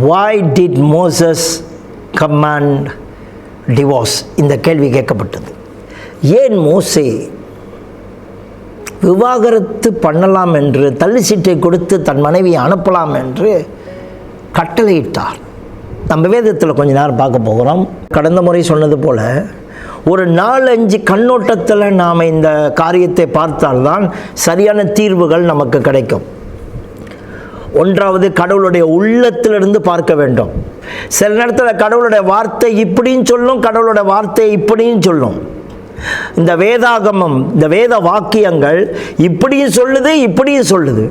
Why did Moses command divorce இந்த கேள்வி கேட்கப்பட்டது. ஏன் மோசே விவாகரத்து பண்ணலாம் என்று தள்ளி சீட்டை கொடுத்து தன் மனைவியை அனுப்பலாம் என்று கட்டளையிட்டார்? நம்ம வேதத்தில் கொஞ்ச நேரம் பார்க்க போகிறோம். கடந்த முறை சொன்னது போல் ஒரு நாலஞ்சு கண்ணோட்டத்தில் நாம் இந்த காரியத்தை பார்த்தால்தான் சரியான தீர்வுகள் நமக்கு கிடைக்கும். ஒன்றாவது கடவுளுடைய உள்ளத்திலிருந்து பார்க்க வேண்டும். சில நேரத்தில் கடவுளுடைய வார்த்தை இப்படின்னு சொல்லும் கடவுளுடைய வார்த்தை இப்படின்னு சொல்லும். இந்த வேதாகமம் இந்த வேத வாக்கியங்கள் இப்படியும் சொல்லுது இப்படியும் சொல்லுது.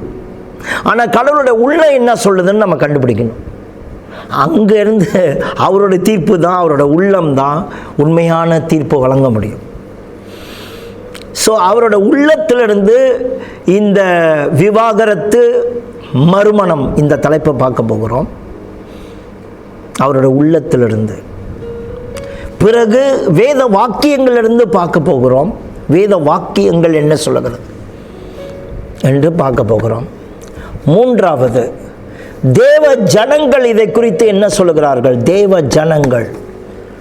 ஆனால் கடவுளுடைய உள்ள என்ன சொல்லுதுன்னு நம்ம கண்டுபிடிக்கணும். அங்கேருந்து அவரோட தீர்ப்பு தான் அவரோட உள்ளம் தான் உண்மையான தீர்ப்பு வழங்க முடியும். ஸோ அவரோட உள்ளத்திலிருந்து இந்த விவாகரத்து மறுமணம் இந்த தலைப்பை பார்க்க போகிறோம். அவரோட உள்ளத்திலிருந்து. பிறகு வேத வாக்கியங்களிலிருந்து பார்க்க போகிறோம். வேத வாக்கியங்கள் என்ன சொல்லுகிறது? என்று பார்க்க போகிறோம். மூன்றாவது தேவ ஜனங்கள் இதை குறித்து என்ன சொல்லுகிறார்கள்? தேவ ஜனங்கள்.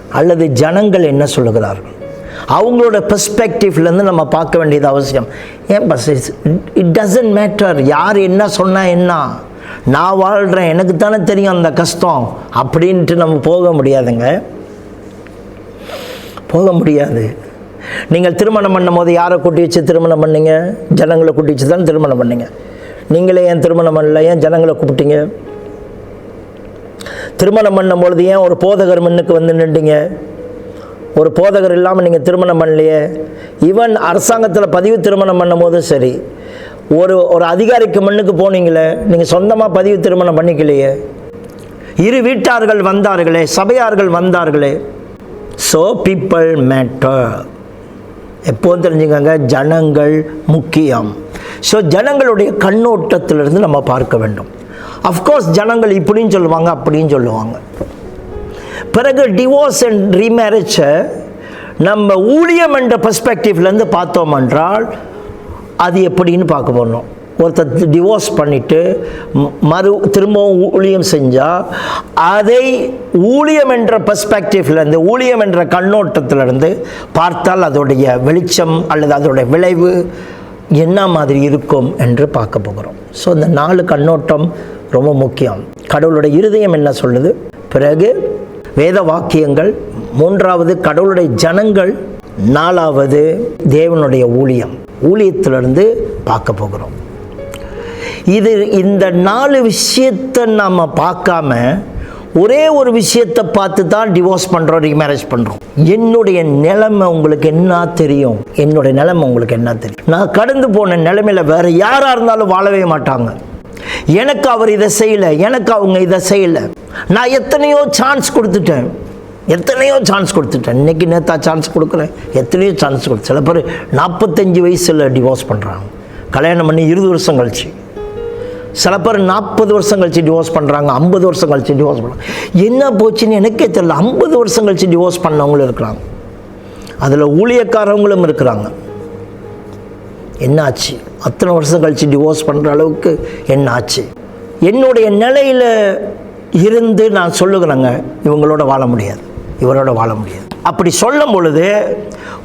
அல்லது ஜனங்கள் என்ன சொல்லுகிறார்கள்? அவங்களோட பெர்ஸ்பெக்டிவ்லேருந்து நம்ம பார்க்க வேண்டியது அவசியம். ஏன் பஸ் இட் டசன்ட் மேட்டர் யார் என்ன சொன்னால் என்ன. நான் வாழ்கிறேன் எனக்கு தானே தெரியும் அந்த கஷ்டம். அப்படின்ட்டு நம்ம போக முடியாதுங்க. போக முடியாது. நீங்கள் திருமணம் பண்ணும் போது யாரை கூட்டி வச்சு திருமணம் பண்ணீங்க? ஜனங்களை கூட்டி வச்சு தான் திருமணம் பண்ணீங்க. நீங்களே ஏன் திருமணம் பண்ணல? ஏன் ஜனங்களை கூப்பிட்டீங்க? திருமணம் பண்ணும்பொழுது ஏன் ஒரு போதகர் மண்ணுக்கு வந்து நின்றீங்க? ஒரு போதகர் இல்லாமல் நீங்கள் திருமணம் பண்ணலையே? ஈவன் அரசாங்கத்தில் பதிவு திருமணம் பண்ணும்போதும் சரி. ஒரு ஒரு அதிகாரிக்கு முன்னுக்கு போனீங்களே நீங்கள் சொந்தமாக பதிவு திருமணம் பண்ணிக்கலையே. இரு வீட்டார்கள் வந்தார்களே சபையார்கள் வந்தார்களே. ஸோ பீப்பிள் மேட்டர் எப்போது தெரிஞ்சுக்கங்க ஜனங்கள் முக்கியம். ஸோ ஜனங்களுடைய கண்ணோட்டத்திலிருந்து நம்ம பார்க்க வேண்டும். அஃப்கோர்ஸ் ஜனங்கள் இப்படின்னு சொல்லுவாங்க அப்படின்னு சொல்லுவாங்க. பிறகு டிவோர்ஸ் அண்ட் ரீமேரேஜை நம்ம ஊழியம் என்ற பர்ஸ்பெக்டிவ்லேருந்து பார்த்தோம் என்றால் அது எப்படின்னு பார்க்க போனோம் ஒருத்தர் டிவோர்ஸ் பண்ணிவிட்டு மறு திரும்பவும் ஊழியம் செஞ்சால் அதை ஊழியம் என்ற பர்ஸ்பெக்டிவ்லேருந்து ஊழியம் என்ற கண்ணோட்டத்திலிருந்து பார்த்தால் அதோடைய வெளிச்சம் அல்லது அதோடைய விளைவு என்ன மாதிரி இருக்கும் என்று பார்க்க போகிறோம். ஸோ இந்த நாலு கண்ணோட்டம் ரொம்ப முக்கியம். கடவுளுடைய இருதயம் என்ன சொல்லுது? பிறகு வேத வாக்கியங்கள் மூன்றாவது கடவுளுடைய ஜனங்கள் நாலாவது தேவனுடைய ஊழியம். ஊழியத்திலிருந்து பார்க்க போகிறோம். இது இந்த நாலு விஷயத்தை நாம் பார்க்காம ஒரே ஒரு விஷயத்தை பார்த்து தான் டிவோர்ஸ் பண்ணுறோம் ரீமேரேஜ் பண்ணுறோம் என்னுடைய நிலைமை உங்களுக்கு என்ன தெரியும்? என்னுடைய நிலைமை உங்களுக்கு என்ன தெரியும்? நான் கடந்து போன நிலைமையில் வேறு யாராக இருந்தாலும் வாழவே மாட்டாங்க. எனக்கு அவர் இதை செய்யலை எனக்கு அவங்க இதை செய்யலை. நான் எத்தனையோ சான்ஸ் கொடுத்துட்டேன். எத்தனையோ சான்ஸ் கொடுத்துட்டேன். இன்னைக்கு நேத்தா சான்ஸ் கொடுக்குறேன். எத்தனையோ சான்ஸ் கொடுத்து சில பேர் நாற்பத்தஞ்சு வயசில் டிவோர்ஸ் பண்ணுறாங்க கல்யாணம் பண்ணி இருபது வருஷம் கழிச்சு. சில பேர் நாற்பது வருஷம் கழிச்சு டிவோர்ஸ் பண்ணுறாங்க ஐம்பது வருஷம் கழிச்சு டிவோர்ஸ் பண்ணுறாங்க என்ன போச்சுன்னு எனக்கே தெரியல. ஐம்பது வருஷம் கழிச்சு டிவோர்ஸ் பண்ணவங்களும் இருக்கிறாங்க. அதில் ஊழியக்காரவங்களும் இருக்கிறாங்க. என்னாச்சு? அத்தனை வருஷம் கழிச்சு டிவோர்ஸ் பண்ணுற அளவுக்கு என்னாச்சு? என்னுடைய நிலையில் இருந்து நான் சொல்லுகிறேங்க இவங்களோட வாழ முடியாது. இவரோட வாழ முடியாது. அப்படி சொல்லும் பொழுது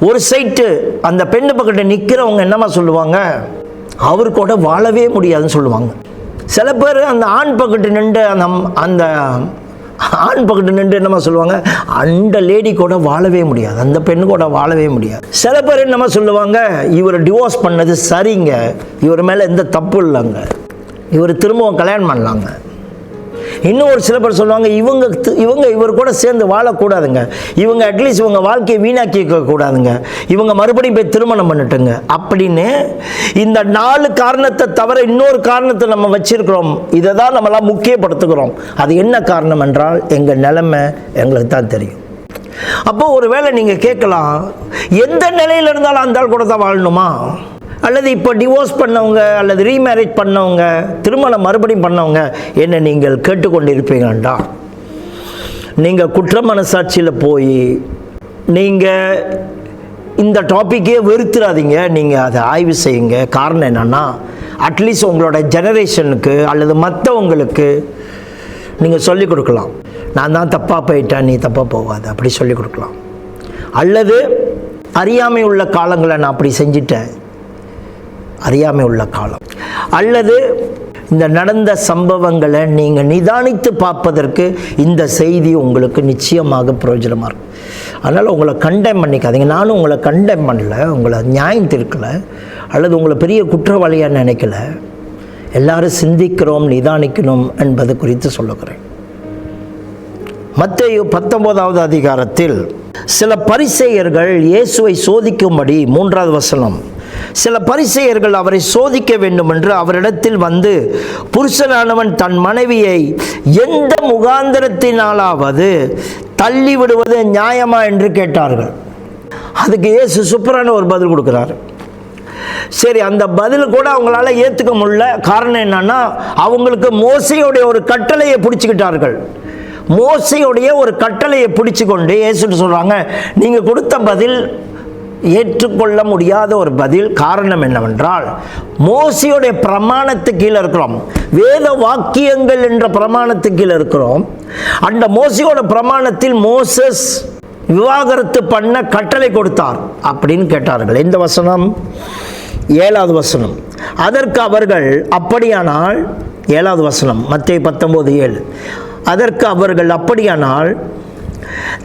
ஒரு சைட்டு அந்த பெண்ணு பக்கத்தில் நிற்கிறவங்க என்னம்மா சொல்லுவாங்க? அவர் கூட வாழவே முடியாதுன்னு சொல்லுவாங்க. சில பேர் அந்த ஆண் பக்கத்து நின்று அந்த அந்த ஆண் பக்கத்து நின்று என்னம்மா சொல்லுவாங்க? அந்த லேடி கூட வாழவே முடியாது. அந்த பெண்ணு கூட வாழவே முடியாது. சில பேர் என்னம்மா சொல்லுவாங்க? இவர் டிவோர்ஸ் பண்ணது சரிங்க. இவர் மேலே எந்த தப்பு இல்லைங்க. இவர் திரும்பவும் கல்யாணம் பண்ணலாங்க. இன்னும் ஒரு சில பேர் சொல்லுவாங்க இவங்க இவங்க இவர் கூட சேர்ந்து வாழக்கூடாதுங்க. இவங்க அட்லீஸ்ட் இவங்க வாழ்க்கையை வீணாக்கிக்க கூடாதுங்க. இவங்க மறுபடியும் போய் திருமணம் பண்ணட்டுங்க. அப்படின்னு இந்த நாலு காரணத்தை தவிர இன்னொரு காரணத்தை நம்ம வச்சிருக்கிறோம். இதை தான் நம்மளாம் முக்கியப்படுத்துகிறோம். அது என்ன காரணம் என்றால் எங்கள் நிலைமை எங்களுக்கு தான் தெரியும். அப்போ ஒருவேளை நீங்கள் கேட்கலாம் எந்த நிலையில் இருந்தாலும் அந்த ஆள் கூட தான் வாழணுமா? அல்லது இப்போ டிவோர்ஸ் பண்ணவங்க அல்லது ரீமேரேஜ் பண்ணவங்க திருமணம் மறுபடியும் பண்ணவங்க என்ன நீங்கள் கேட்டுக்கொண்டிருப்பீங்கண்டா நீங்கள் குற்ற மனசாட்சியில் போய் நீங்கள் இந்த டாப்பிக்கே வெறுத்துறாதீங்க. நீங்கள் அதை ஆய்வு செய்யுங்க. காரணம் என்னென்னா அட்லீஸ்ட் உங்களோட ஜெனரேஷனுக்கு அல்லது மற்றவங்களுக்கு நீங்கள் சொல்லிக் கொடுக்கலாம். நான் தான் தப்பாக போயிட்டேன் நீ தப்பாக போகாத அப்படி சொல்லிக் கொடுக்கலாம். அல்லது அறியாமை உள்ள காலங்களை நான் அப்படி செஞ்சிட்டேன். அறியாமை உள்ள காலம். அல்லது இந்த நடந்த சம்பவங்களை நீங்கள் நிதானித்து பார்ப்பதற்கு இந்த செய்தி உங்களுக்கு நிச்சயமாக பிரயோஜனமாக இருக்கும். அதனால் உங்களை கண்டெம் பண்ணிக்காதீங்க. நானும் உங்களை கண்டெம் பண்ணல உங்களை நியாயம் திருக்கலை அல்லது உங்களை பெரிய குற்றவாளியாக நினைக்கல. எல்லாரும் சிந்திக்கிறோம் நிதானிக்கணும் என்பது குறித்து சொல்லுகிறேன். மத்தேயு பத்தொன்பதாவது அதிகாரத்தில் சில பரிசெயர்கள் இயேசுவை சோதிக்கும்படி மூன்றாவது வசனம். சில பரிசெயர்கள் அவரை சோதிக்க வேண்டும் என்று அவரிடத்தில் வந்து புருஷனானவன் தன் மனைவியை எந்த முகாந்திரத்தினாலாவது தள்ளி விடுவது நியாயமா? என்று கேட்டார்கள். அதுக்கு இயேசு சூப்பரான ஒரு பதில் கொடுக்குறாரு. சரி அந்த பதில் கூட அவங்களால ஏற்றுக்க முடியல. காரணம் என்னன்னா அவங்களுக்கு மோசையுடைய ஒரு கட்டளையை பிடிச்சிக்கிட்டார்கள். மோசையுடைய ஒரு கட்டளையை பிடிச்சு கொண்டு ஏசுட்டு சொல்கிறாங்க நீங்கள் கொடுத்த பதில் ஏற்றுக்கொள்ள முடியாத ஒரு பதில் காரணம் என்னவென்றால் மோசியோடைய பிரமாணத்துக்கு கீழே இருக்கிறோம். வேத வாக்கியங்கள் என்ற பிரமாணத்துக்கு கீழே இருக்கிறோம். அந்த மோசியோட பிரமாணத்தில் மோசஸ் விவாகரத்து பண்ண கட்டளை கொடுத்தார் அப்படின்னு கேட்டார்கள். இந்த வசனம்? ஏழாவது வசனம். அதற்கு அவர்கள் அப்படியானால் ஏழாவது வசனம் மத்திய பத்தொம்போது ஏழு. அதற்கு அவர்கள் அப்படியானால்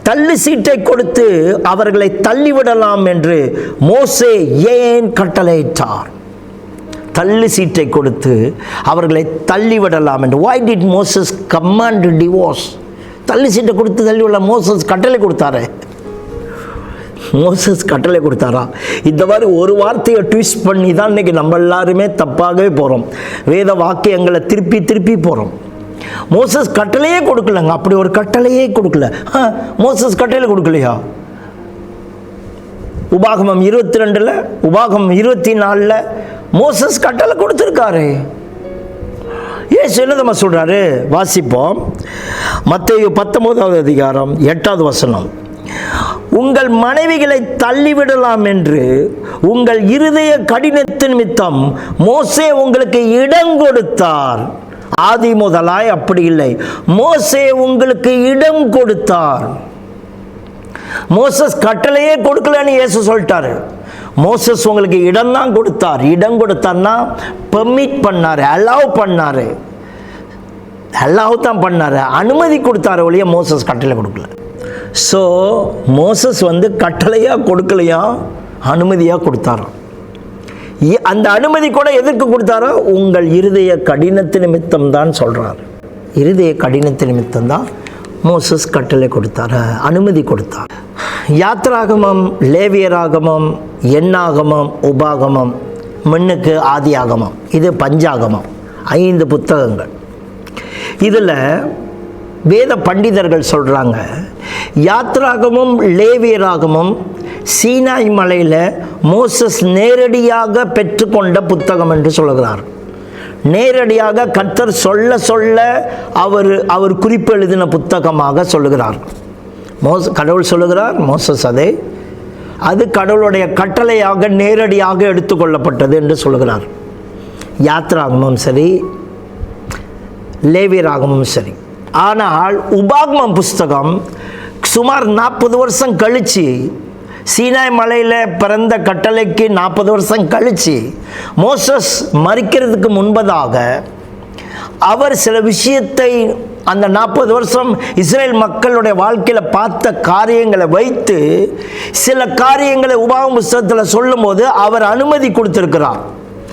தள்ளு சீட்டை கொடுத்து அவர்களை தள்ளிவிடலாம் என்று மோசே ஏன் கட்டளையிட்டார்? தள்ளு சீட்டை கொடுத்து அவர்களை தள்ளிவிடலாம் என்று. Why did Moses command divorce தள்ளு சீட்டை கொடுத்து தள்ளிவிடலாம் மோசஸ் கட்டளை கொடுத்தாரு. மோசஸ் கட்டளை கொடுத்தாரா? இந்த மாதிரி ஒரு வார்த்தையை ட்விஸ்ட் பண்ணி தான் இன்றைக்கி நம்ம எல்லாருமே தப்பாகவே போகிறோம் வேத வாக்கியங்களை திருப்பி திருப்பி போகிறோம் மோசஸ் கட்டளையே கொடுக்கலங்க. அப்படி ஒரு கட்டளையே கொடுக்கல. மோசஸ் கட்டளை கொடுக்கலையா? உபாகமம் இருபத்தி ரெண்டில் உபாகமம் இருபத்தி நாலில் மோசஸ் கட்டளை கொடுத்துருக்காரு. ஏசு என்ன நம்ம சொல்கிறாரு வாசிப்போம். மத்திய பத்தொன்பதாவது அதிகாரம் எட்டாவது வசனம். உங்கள் மனைவிகளை தள்ளிவிடலாம் என்று உங்கள் இருதய கடினத்தின் நிமித்தம் மோசே உங்களுக்கு இடம் கொடுத்தார். ஆதி முதலாய் அப்படி இல்லை. மோசே உங்களுக்கு இடம் கொடுத்தார். மோசஸ் கட்டளையே கொடுக்கலன்னு இயேசு சொல்லிட்டாரு. மோசஸ் உங்களுக்கு இடம் தான் கொடுத்தார். இடம் கொடுத்தார்னா பெர்மிட் பண்ணார் அலாவ் பண்ணார். அல்லாஹ் தான் பண்ணார். அனுமதி கொடுத்தாரு ஒழிய மோசஸ் கட்டளை கொடுக்கல. ஸோ மோசஸ் வந்து கட்டளையாக கொடுக்கலையா? அனுமதியாக கொடுத்தாராம். அந்த அனுமதி கூட எதற்கு கொடுத்தாரோ? உங்கள் இருதய கடினத்து நிமித்தம் தான் சொல்கிறார் இருதய கடினத்து நிமித்தம் தான் மோசஸ் கட்டளை கொடுத்தார் அனுமதி கொடுத்தார். யாத்ராகமம் லேவியராகமம் எண்ணாகமம் உபாகமம் மண்ணுக்கு ஆதியாகமம் இது பஞ்சாகமம் ஐந்து புத்தகங்கள். இதில் வேத பண்டிதர்கள் சொல்கிறாங்க யாத்ராகமும் லேவியராகமும் சீனாய் மலையில் மோசஸ் நேரடியாக பெற்றுக்கொண்ட புத்தகம் என்று சொல்கிறார் நேரடியாக கர்த்தர் சொல்ல சொல்ல அவர் அவர் குறிப்பு எழுதின புத்தகமாக சொல்லுகிறார். மோச கடவுள் சொல்லுகிறார் மோசஸ் அதே. அது கடவுளுடைய கட்டளையாக நேரடியாக எடுத்துக்கொள்ளப்பட்டது என்று சொல்லுகிறார். யாத்ராகமும் சரி லேவியராகமும் சரி. ஆனால் உபாகமம் புஸ்தகம் சுமார் நாற்பது வருஷம் கழித்து சீனாய் மலையில் பிறந்த கட்டளைக்கு நாற்பது வருஷம் கழித்து மோசஸ் மறிக்கிறதுக்கு முன்பதாக அவர் சில விஷயத்தை அந்த நாற்பது வருஷம் இஸ்ரேல் மக்களுடைய வாழ்க்கையில் பார்த்த காரியங்களை வைத்து சில காரியங்களை உபாவம் புஸ்தகத்தில் சொல்லும்போது அவர் அனுமதி கொடுத்துருக்கிறார்.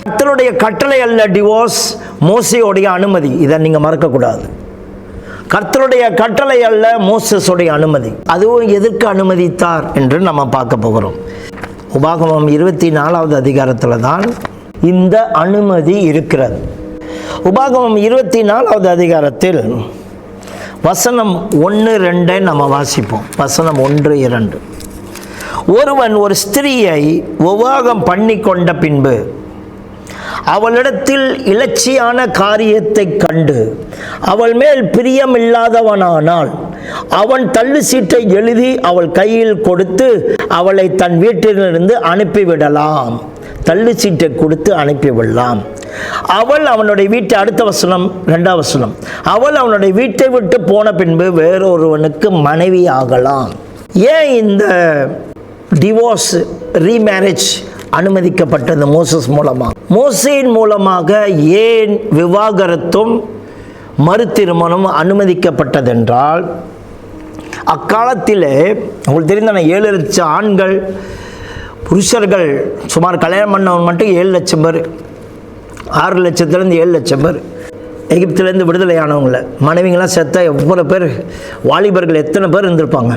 கர்த்தருடைய கட்டளை அல்ல டிவோர்ஸ் மோசையோடைய அனுமதி. இதை நீங்கள் மறக்கக்கூடாது. கர்த்தருடைய கட்டளை அல்ல மோசஸுடைய அனுமதி. அதுவும் எதற்கு அனுமதித்தார் என்று நம்ம பார்க்க போகிறோம். உபாகமம் இருபத்தி நாலாவது அதிகாரத்தில் தான் இந்த அனுமதி இருக்கிறது. உபாகமம் இருபத்தி நாலாவது அதிகாரத்தில் வசனம் ஒன்று ரெண்டை நம்ம வாசிப்போம். வசனம் ஒன்று இரண்டு. ஒருவன் ஒரு ஸ்திரீயை உபாகம் பண்ணி கொண்ட பின்பு அவளிடத்தில் இலட்சியான காரியத்தை கண்டு அவள் மேல் பிரியமில்லாதவனானால் அவன் தள்ளு சீட்டை எழுதி அவள் கையில் கொடுத்து அவளை தன் வீட்டிலிருந்து அனுப்பிவிடலாம். தள்ளு சீட்டை கொடுத்து அனுப்பிவிடலாம். அவள் அவனுடைய வீட்டை அடுத்த வசனம் ரெண்டாம் வசனம். அவள் அவனுடைய வீட்டை விட்டு போன பின்பு வேறொருவனுக்கு மனைவி ஆகலாம் ஏன் இந்த டிவோர்ஸ் ரீமேரேஜ் அனுமதிக்கப்பட்டது மோசஸ் மூலமாக. மோசையின் மூலமாக ஏன் விவாகரத்தும் மறு திருமணம் அனுமதிக்கப்பட்டதென்றால் அக்காலத்தில் உங்களுக்கு தெரிந்த ஏழு லட்சம் ஆண்கள் புருஷர்கள் சுமார் கல்யாணம் பண்ணவன் மட்டும் ஏழு லட்சம் பேர் ஆறு லட்சத்துலேருந்து ஏழு லட்சம் பேர் எகிப்திலேருந்து விடுதலையானவங்கள. மனைவிங்களாம் செத்த எவ்வளோ பேர் வாலிபர்கள் எத்தனை பேர் இருந்திருப்பாங்க?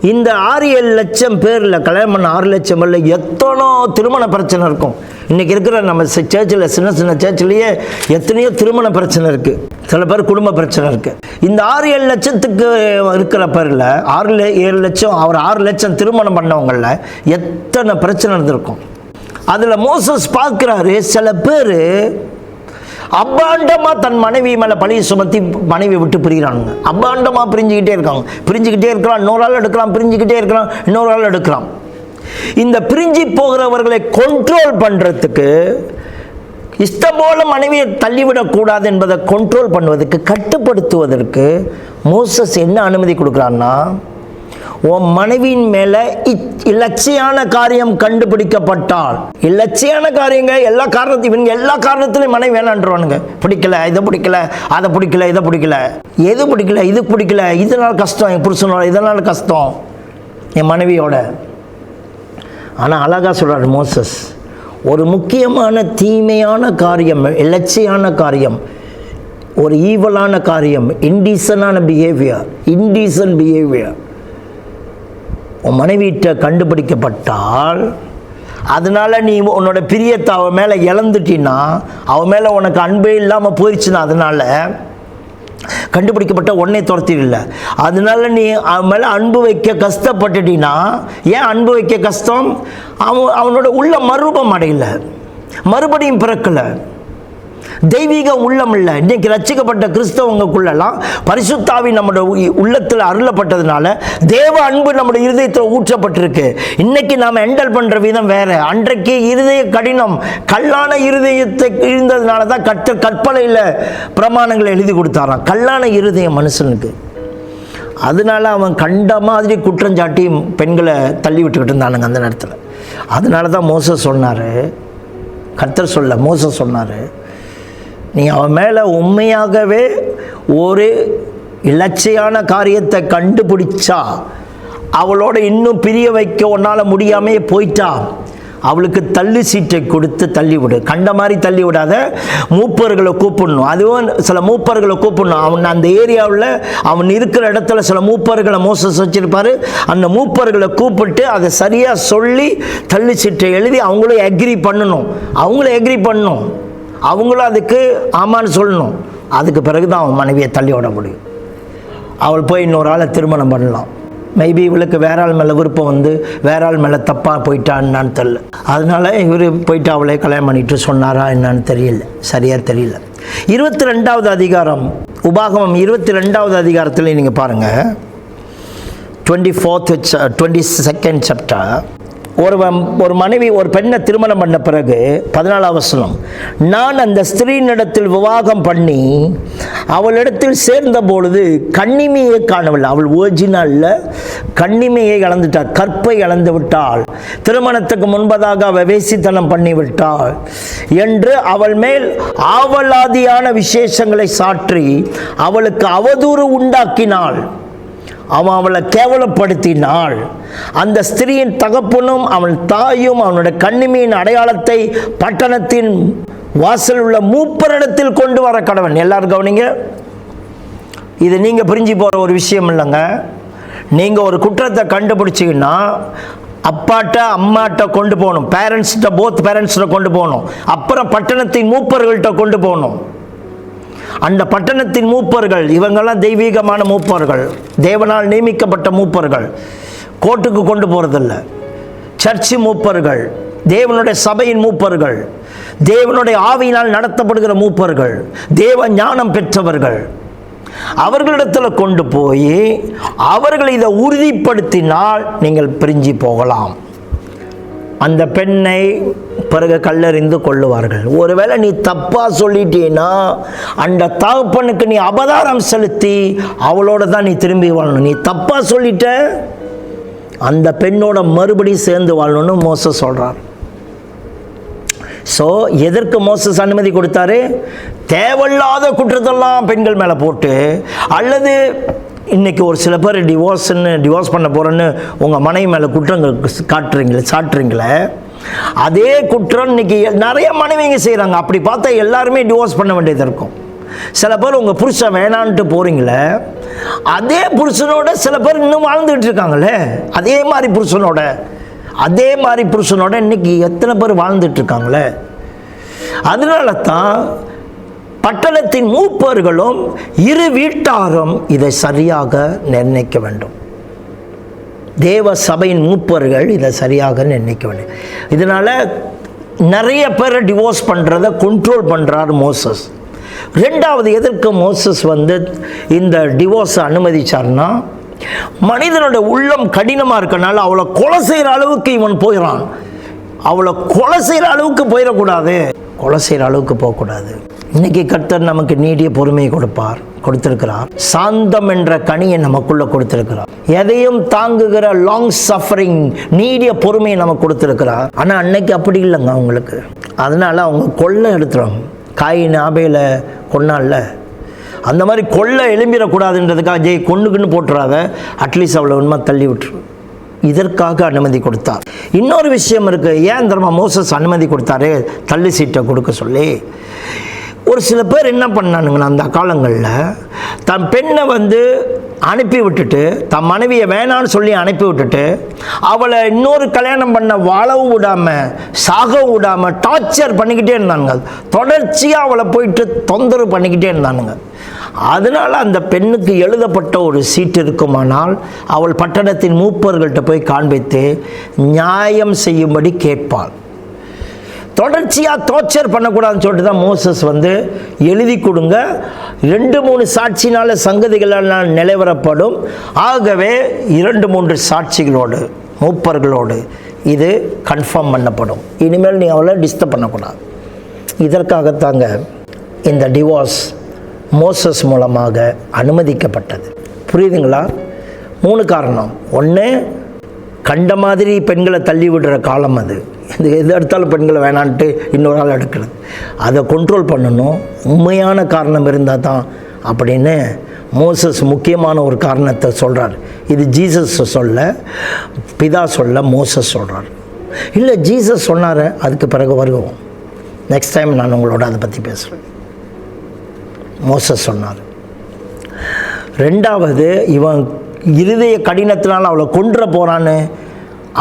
இந்த ஆறு ஏழு லட்சம் பேரில் கல்யாணம் பண்ண ஆறு லட்சம் பேரில் எத்தனோ திருமண பிரச்சனை இருக்கும். இன்றைக்கி இருக்கிற நம்ம சர்ச்சில் சின்ன சின்ன சர்ச்சிலேயே எத்தனையோ திருமண பிரச்சனை இருக்குது சில பேர் குடும்ப பிரச்சனை இருக்குது இந்த ஆறு ஏழு லட்சத்துக்கு இருக்கிற பேரில் ஆறு ஏழு லட்சம் அவர் ஆறு லட்சம் திருமணம் பண்ணவங்களில் எத்தனை பிரச்சனை இருந்திருக்கும். அதில் மோசஸ் பார்க்குறாரு சில பேர் அப்பாண்டமாக தன் மனைவி மேலே பழிய சுமத்தி மனைவி விட்டு பிரிகிறானுங்க அப்பாண்டமாக பிரிஞ்சுக்கிட்டே இருக்காங்க. பிரிஞ்சுக்கிட்டே இருக்கலாம் இன்னொரு ஆள் எடுக்கலாம் பிரிஞ்சுக்கிட்டே இருக்கலாம் இன்னொரு ஆள் எடுக்கலாம். இந்த பிரிஞ்சு போகிறவர்களை கண்ட்ரோல் பண்ணுறதுக்கு இஷ்டம் போல மனைவியை தள்ளிவிடக்கூடாது என்பதை கண்ட்ரோல் பண்ணுவதற்கு கட்டுப்படுத்துவதற்கு மோசஸ் என்ன அனுமதி கொடுக்குறான்னா உன் மனைவியின் மேலே இலட்சியான காரியம் கண்டுபிடிக்கப்பட்டால். இலட்சியான காரியங்க எல்லா காரணத்தையும் இவங்க எல்லா காரணத்திலையும் மனைவி வேணான்றவானுங்க. பிடிக்கல இதை பிடிக்கல அதை பிடிக்கல இதை பிடிக்கல. எது பிடிக்கல இது பிடிக்கல இதனால் கஷ்டம் என் புருஷனோட இதனால் கஷ்டம். என் மனைவியோட. ஆனால் அழகா சொல்கிறார் மோசஸ் ஒரு முக்கியமான தீமையான காரியம் இலட்சியான காரியம் ஒரு ஈவலான காரியம் இன்டீசனான பிஹேவியர் இன்டீசன் பிஹேவியர் உன் மனைவிட்ட கண்டுபிடிக்கப்பட்டால் அதனால் நீ உன்னோட பிரியத்தை அவன் மேலே இழந்துட்டின்னா அவன் மேலே உனக்கு அன்பே இல்லாமல் போயிடுச்சுன்னா அதனால் கண்டுபிடிக்கப்பட்ட உடனே துரத்திடல. அதனால நீ அவன் மேலே அன்பு வைக்க கஷ்டப்பட்டுட்டினா ஏன் அன்பு வைக்க கஷ்டம்? அவன் அவனோட உள்ள மறுரூபம் அடையலை. மறுபடியும் பிறக்கலை. தெய்வீக உள்ளம் இல்லை. இன்றைக்கு ரச்சிக்கப்பட்ட கிறிஸ்தவங்களுக்குள்ளெல்லாம் பரிசுத்தாவி நம்முடைய உ- உள்ளத்தில் அருளப்பட்டதுனால தேவ அன்பு நம்முடைய இருதயத்தில் ஊற்றப்பட்டிருக்கு. இன்னைக்கு நாம் எண்டல் பண்ணுற விதம் வேறு. அன்றைக்கு இருதய கடினம் கல்லான இருதயத்தை இருந்ததுனால தான் கட்ட கற்பனையில் பிரமாணங்களை எழுதி கொடுத்தாராம். கல்லான இருதயம் மனுஷனுக்கு. அதனால அவன் கண்ட மாதிரி குற்றஞ்சாட்டி பெண்களை தள்ளி விட்டுக்கிட்டு இருந்தானுங்க அந்த நேரத்தில். அதனால தான் மோச சொன்னார். கர்த்தர் சொல்ல மோச சொன்னார். நீ அவன் மேலே உண்மையாகவே ஒரு இலட்சியான காரியத்தை கண்டுபிடிச்சா அவளோட இன்னும் பிரிய வைக்க உன்னால் முடியாமே போயிட்டா. அவளுக்கு தள்ளு சீட்டை கொடுத்து தள்ளி விடு. கண்ட மாதிரி தள்ளி விடாத. மூப்பர்களை கூப்பிடணும். அதுவும் சில மூப்பர்களை கூப்பிடணும். அவன் அந்த ஏரியாவில் அவன் இருக்கிற இடத்துல சில மூப்பர்களை மோசஸ் வச்சுருப்பார். அந்த மூப்பர்களை கூப்பிட்டு அதை சரியாக சொல்லி தள்ளு சீட்டை எழுதி அவங்களும் எக்ரி பண்ணணும். அவங்களும் எக்ரி பண்ணணும். அவங்களும் அதுக்கு ஆமான்னு சொல்லணும். அதுக்கு பிறகு தான் அவன் மனைவியை தள்ளி விட முடியும். அவள் போய் இன்னொரு ஆளை திருமணம் பண்ணலாம். மேபி இவளுக்கு வேற ஆள் மேலே விருப்பம் வந்து வேற ஆள் மேலே தப்பாக போயிட்டான்னு தெரில அதனால இவர் போயிட்டு அவளை கல்யாணம் பண்ணிட்டு சொன்னாரா என்னன்னு தெரியல. சரியாக தெரியல. இருபத்தி ரெண்டாவது அதிகாரம் உபாகமம் இருபத்தி ரெண்டாவது அதிகாரத்தில் நீங்கள் பாருங்கள் twenty fourth uh, twenty second chapter ஒரு வம்- ஒரு மனைவி ஒரு பெண்ணை திருமணம் பண்ண பிறகு பதினாலாம் வசனம் நான் அந்த ஸ்திரீனிடத்தில் விவாகம் பண்ணி அவளிடத்தில் சேர்ந்த பொழுது கண்ணிமையை காணவில்லை. அவள் ஒரிஜினல்ல கண்ணிமையை இழந்துட்டாள் கற்பை இழந்து விட்டாள் திருமணத்துக்கு முன்பதாக அவள் வேசித்தனம் பண்ணிவிட்டாள் என்று அவள் மேல் ஆவலாதியான விசேஷங்களை சாற்றி அவளுக்கு அவதூறு உண்டாக்கினாள். அவன் அவளை கேவலப்படுத்தினாள். அந்த ஸ்திரீயின் தகப்பனும் அவன் தாயும் அவனுடைய கண்ணிமையின் அடையாளத்தை பட்டணத்தின் வாசல் உள்ள மூப்பரிடத்தில் கொண்டு வர கடவன். எல்லாரும் கவனிங்க. இது நீங்கள் பிரிஞ்சு போகிற ஒரு விஷயம் இல்லைங்க. நீங்கள் ஒரு குற்றத்தை கண்டுபிடிச்சிங்கன்னா அப்பாட்ட அம்மாட்ட கொண்டு போகணும். பேரண்ட்ஸ்கிட்ட போத் பேரண்ட்ஸ்கிட்ட கொண்டு போகணும். அப்புறம் பட்டணத்தின் மூப்பர்கள்ட்ட கொண்டு போகணும். அந்த பட்டணத்தின் மூப்பர்கள் இவங்கெல்லாம் தெய்வீகமான மூப்பர்கள். தேவனால் நியமிக்கப்பட்ட மூப்பர்கள். கோர்ட்டுக்கு கொண்டு போகிறதில்ல சர்ச்சு மூப்பர்கள் தேவனுடைய சபையின் மூப்பர்கள் தேவனுடைய ஆவியினால் நடத்தப்படுகிற மூப்பர்கள் தேவ ஞானம் பெற்றவர்கள். அவர்களிடத்தில் கொண்டு போய் அவர்கள் இதை உறுதிப்படுத்தினால் நீங்கள் பிரிஞ்சு போகலாம். அந்த பெண்ணை பிறகு கல்லறிந்து கொள்ளுவார்கள். ஒருவேளை நீ தப்பாக சொல்லிட்டீன்னா அந்த தகப்பனுக்கு நீ அபதாரம் செலுத்தி அவளோட தான் நீ திரும்பி வாழணும். நீ தப்பாக சொல்லிட்ட அந்த பெண்ணோட மறுபடியும் சேர்ந்து வாழணும்னு மோச சொல்கிறார் ஸோ எதற்கு மோசஸ் அனுமதி கொடுத்தாரு? தேவையில்லாத குற்றத்தெல்லாம் பெண்கள் மேலே போட்டு அல்லது இன்றைக்கி ஒரு சில பேர் டிவோர்ஸ்ன்னு டிவோர்ஸ் பண்ண போகிறேன்னு உங்கள் மனைவி மேலே குற்றங்கள் காட்டுறீங்களே சாட்டுறீங்களே? அதே குற்றம் இன்னைக்கு நிறைய மனைவிங்க செய்கிறாங்க அப்படி பார்த்தா எல்லாருமே டிவோர்ஸ் பண்ண வேண்டியது இருக்கும். சில பேர் உங்கள் புருஷன் வேணான்ட்டு போகிறீங்களே அதே புருஷனோட சில பேர் இன்னும் வாழ்ந்துக்கிட்டு இருக்காங்களே அதே மாதிரி புருஷனோட அதே மாதிரி புருஷனோட இன்னைக்கு எத்தனை பேர் வாழ்ந்துட்டு இருக்காங்களே? அதனால தான் பட்டணத்தின் மூப்பர்களும் இரு வீட்டாரும் இதை சரியாக நிர்ணயிக்க வேண்டும். தேவ சபையின் மூப்பர்கள் இதை சரியாக நிர்ணயிக்க வேண்டும். இதனால் நிறைய பேரை டிவோர்ஸ் பண்ணுறதை கண்ட்ரோல் பண்ணுறார் மோசஸ். ரெண்டாவது எதற்கு மோசஸ் வந்து இந்த டிவோர்ஸை அனுமதிச்சார்னா மனிதனோட உள்ளம் கடினமாக இருக்கனால அவளை கொலை செய்கிற அளவுக்கு இவன் போயிடான் அவளை கொலை செய்கிற அளவுக்கு போயிடக்கூடாது கொலை செய்கிற அளவுக்கு போகக்கூடாது. இன்னைக்கு கர்த்தர் நமக்கு நீடிய பொறுமையை கொடுப்பார் கொடுத்திருக்கிறார். சாந்தம் என்ற கனியை நமக்குள்ள கொடுத்திருக்கிறார். எதையும் தாங்குகிற லாங் சஃபரிங் நீடிய பொறுமையை நமக்கு கொடுத்திருக்கிறார். ஆனால் அன்னைக்கு அப்படி இல்லைங்க அவங்களுக்கு. அதனால அவங்க கொள்ளை எடுத்துருவாங்க காயின் ஆபையில் கொன்னால. அந்த மாதிரி கொள்ளை எழும்பிடக்கூடாதுன்றதுக்காக ஜெய் கொண்டுக்குன்னு போட்டுறாத. அட்லீஸ்ட் அவ்வளோ உண்மை தள்ளி விட்டுரு. இதற்காக அனுமதி கொடுத்தார். இன்னொரு விஷயம் இருக்கு. ஏன் தெரியுமா? மோசஸ் அனுமதி கொடுத்தாரு. தள்ளி சீட்டை கொடுக்க சொல்லி. ஒரு சில பேர் என்ன பண்ணானுங்கன்னா அந்த காலங்களில் தன் பெண்ணை வந்து அனுப்பி விட்டுட்டு தன் மனைவியை வேணான்னு சொல்லி அனுப்பி விட்டுட்டு அவளை இன்னொரு கல்யாணம் பண்ண வாழவும் விடாமல் சாகவும் விடாமல் டார்ச்சர் பண்ணிக்கிட்டே இருந்தானுங்க. தொடர்ச்சியாக அவளை போயிட்டு தொந்தரவு பண்ணிக்கிட்டே இருந்தானுங்க. அதனால் அந்த பெண்ணுக்கு எழுதப்பட்ட ஒரு சீட்டு இருக்குமானால் அவள் பட்டணத்தின் மூப்பர்கள்ட்ட போய் காண்பித்து நியாயம் செய்யும்படி கேட்பாள். தொடர்ச்சியாக டோர்ச்சர் பண்ணக்கூடாதுன்னு சொல்லிட்டு தான் மோசஸ் வந்து எழுதி கொடுங்க. ரெண்டு மூணு சாட்சினால் சங்கதிகளால் நிலைவரப்படும். ஆகவே இரண்டு மூன்று சாட்சிகளோடு மூப்பர்களோடு இது கன்ஃபார்ம் பண்ணப்படும். இனிமேல் நீ அவளை டிஸ்டர்ப் பண்ணக்கூடாது. இதற்காகத்தாங்க இந்த டிவோர்ஸ் மோசஸ் மூலமாக அனுமதிக்கப்பட்டது. புரியுதுங்களா? மூணு காரணம். ஒன்று கண்ட மாதிரி பெண்களை தள்ளி விடுற காலம் அது. இது எது எடுத்தாலும் பெண்களை வேணான்ட்டு இன்னொரு ஆள் எடுக்கிறது. அதை கண்ட்ரோல் பண்ணணும். உண்மையான காரணம் இருந்தால் தான் அப்படின்னு மோசஸ் முக்கியமான ஒரு காரணத்தை சொல்கிறார் இது ஜீசஸ் சொல்ல பிதா சொல்ல மோசஸ் சொல்கிறார் இல்லை ஜீசஸ் சொன்னார் அதுக்கு பிறகு வருவோம். நெக்ஸ்ட் டைம் நான் உங்களோட அதை பற்றி பேசுகிறேன் மோசஸ் சொன்னார். ரெண்டாவது இவன் இருதய கடினத்தினால் அவளை கொன்ற போகிறான்னு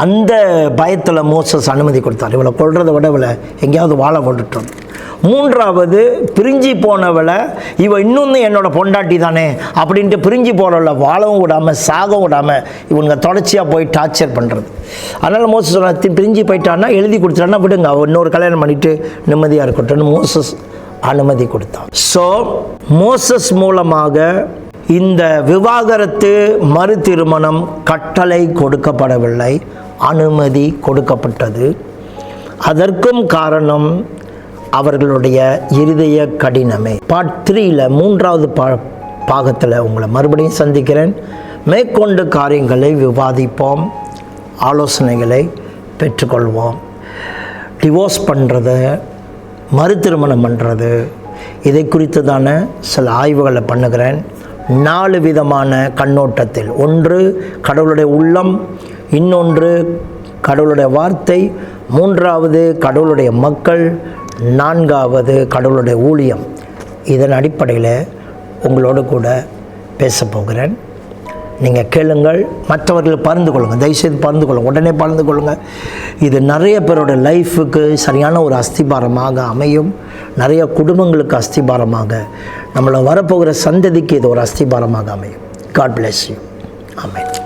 அந்த பயத்தில் மோசஸ் அனுமதி கொடுத்தார். இவளை கொல்றதை விட இவளை எங்கேயாவது வாழ கொண்டுட்டோம். மூன்றாவது பிரிஞ்சு போனவளை இவள் இன்னொன்று என்னோட பொண்டாட்டி தானே அப்படின்ட்டு பிரிஞ்சு போகிறவளை வாழவும் விடாமல் சாகவும் விடாமல் இவங்க தொடர்ச்சியாக போய் டார்ச்சர் பண்ணுறது அதனால் மோசஸ் சொன்ன பிரிஞ்சு போயிட்டான்னா எழுதி கொடுத்துட்டான்னா விடுங்க அவள் இன்னொரு கல்யாணம் பண்ணிவிட்டு நிம்மதியாக இருக்கட்டும்னு மோசஸ் அனுமதி கொடுத்தான். ஸோ மோசஸ் மூலமாக இந்த விவாகரத்து மறு திருமணம் கட்டளை கொடுக்கப்படவில்லை. அனுமதி கொடுக்கப்பட்டது. அதற்கும் காரணம் அவர்களுடைய இருதய கடினமே. பார்ட் த்ரீயில் மூன்றாவது பா பாகத்தில் உங்களை மறுபடியும் சந்திக்கிறேன். மேற்கொண்டு காரியங்களை விவாதிப்போம். ஆலோசனைகளை பெற்றுக்கொள்வோம். டிவோர்ஸ் பண்ணுறது மறு திருமணம் பண்ணுறது இதை குறித்து தானே சில ஆய்வுகளை பண்ணுகிறேன். நாலு விதமான கண்ணோட்டத்தில். ஒன்று கடவுளுடைய உள்ளம் இன்னொன்று கடவுளுடைய வார்த்தை. மூன்றாவது கடவுளுடைய மக்கள். நான்காவது கடவுளுடைய ஊழியம். இதன் அடிப்படையில் உங்களோடு கூட பேசப் போகிறேன். நீங்கள் கேளுங்கள் மற்றவர்கள் பகிர்ந்து கொள்ளுங்கள் தயவுசெய்து பகிர்ந்து கொள்ளுங்கள் உடனே பகிர்ந்து கொள்ளுங்கள் இது நிறைய பேரோட லைஃபுக்கு சரியான ஒரு அஸ்திபாரமாக அமையும். நிறைய குடும்பங்களுக்கு அஸ்திபாரமாக நம்மளை வரப்போகிற சந்ததிக்கு இது ஒரு அஸ்திபாரமாக அமையும். God bless you amen